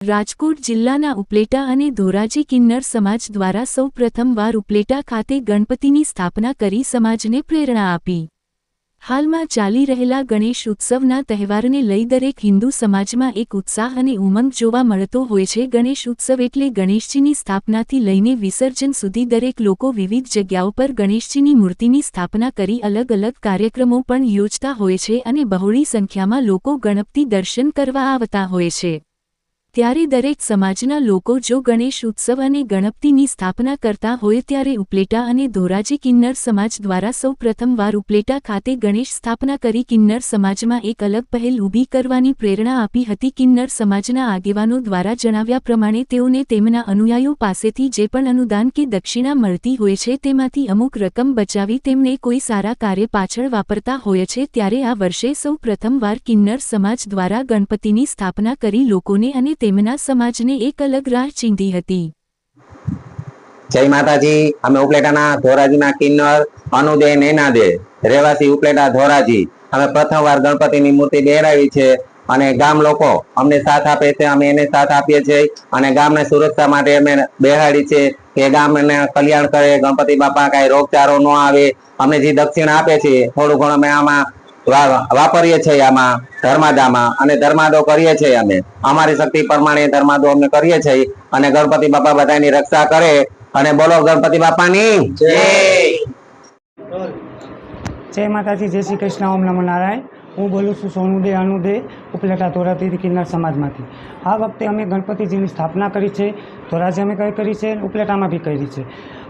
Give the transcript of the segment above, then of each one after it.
રાજકોટ જિલ્લાના ઉપલેટા અને ધોરાજી કિન્નર સમાજ દ્વારા સૌ પ્રથમવાર ઉપલેટા ખાતે ગણપતિની સ્થાપના કરી સમાજને પ્રેરણા આપી. હાલમાં ચાલી રહેલા ગણેશ ઉત્સવના તહેવારને લઈ દરેક હિન્દુ સમાજમાં એક ઉત્સાહ અને ઉમંગ જોવા મળતો હોય છે. ગણેશ ઉત્સવ એટલે ગણેશજીની સ્થાપનાથી લઈને વિસર્જન સુધી દરેક લોકો વિવિધ જગ્યાઓ પર ગણેશજીની મૂર્તિની સ્થાપના કરી અલગ અલગ કાર્યક્રમો પણ યોજતા હોય છે અને બહોળી સંખ્યામાં લોકો ગણપતિ દર્શન કરવા આવતા હોય છે. ત્યારે દરેક સમાજના લોકો જો ગણેશ ઉત્સવ અને ગણપતિની સ્થાપના કરતા હોય ત્યારે ઉપલેટા અને ધોરાજી કિન્નર સમાજ દ્વારા સૌ પ્રથમવાર ઉપલેટા ખાતે ગણેશ સ્થાપના કરી કિન્નર સમાજમાં એક અલગ પહેલ ઊભી કરવાની પ્રેરણા આપી હતી. કિન્નર સમાજના આગેવાનો દ્વારા જણાવ્યા પ્રમાણે તેઓને તેમના અનુયાયીઓ પાસેથી જે પણ અનુદાન કે દક્ષિણા મળતી હોય છે તેમાંથી અમુક રકમ બચાવી તેમને કોઈ સારા કાર્ય પાછળ વાપરતા હોય છે ત્યારે આ વર્ષે સૌ પ્રથમવાર કિન્નર સમાજ દ્વારા ગણપતિની સ્થાપના કરી લોકોને અને તેમના સમાજને એક અલગ રાહ ચીંધી હતી. જય માતાજી, અમે ઉપલેટાના ધોરાજીના કિન્નર અનુદે નેનાદે, રહેવાસી ઉપલેટા ધોરાજી. અમે પ્રથમવાર ગણપતિની મૂર્તિ બેરાવી છે અને ગામ લોકો અમને સાથ આપે છે, અમે એને સાથ આપીએ છીએ અને ગામને સુરક્ષા માટે અમે બેહાડી છે કે ગામને કલ્યાણ કરે, ગણપતિ બાપા કાંઈ રોગચારો ન આવે. અમને જે દક્ષિણ આપે છે, થોડું ઘણું અમે આમાં વાપરીએ છીએ આમાં, ધર્માદામાં, અને ધર્માદો કરીએ છીએ અમે. અમારી શક્તિ પ્રમાણે ધર્માદો અમે કરીએ છીએ અને ગણપતિ બાપા બધાની રક્ષા કરે અને બોલો ગણપતિ બાપાની જય. માતાજી, જય શ્રી કૃષ્ણ, ઓમ નમો નારાયણ. હું બોલું છું સોનુદે, અનુદે, ઉપલેટા, ધોરાજી કિન્નર સમાજમાંથી. આ વખતે અમે ગણપતિજીની સ્થાપના કરી છે. ધોરાજી અમે કઈ કરી છે? ઉપલેટામાં બી કરી છે.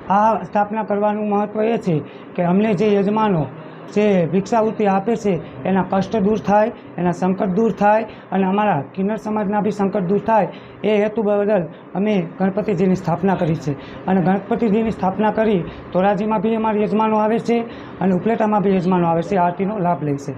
આ સ્થાપના કરવાનું મહત્ત્વ એ છે કે અમને જે યજમાનો જે ભિક્ષાવૃત્તિ આપે છે, એના કષ્ટ દૂર થાય, એના સંકટ દૂર થાય અને અમારા કિન્નર સમાજના બી સંકટ દૂર થાય, એ હેતુ બદલ અમે ગણપતિજીની સ્થાપના કરી છે. અને ગણપતિજીની સ્થાપના કરી ધોરાજીમાં બી અમારા યજમાનો આવે છે અને ઉપલેટામાં બી યજમાનો આવે છે, આરતીનો લાભ લે છે.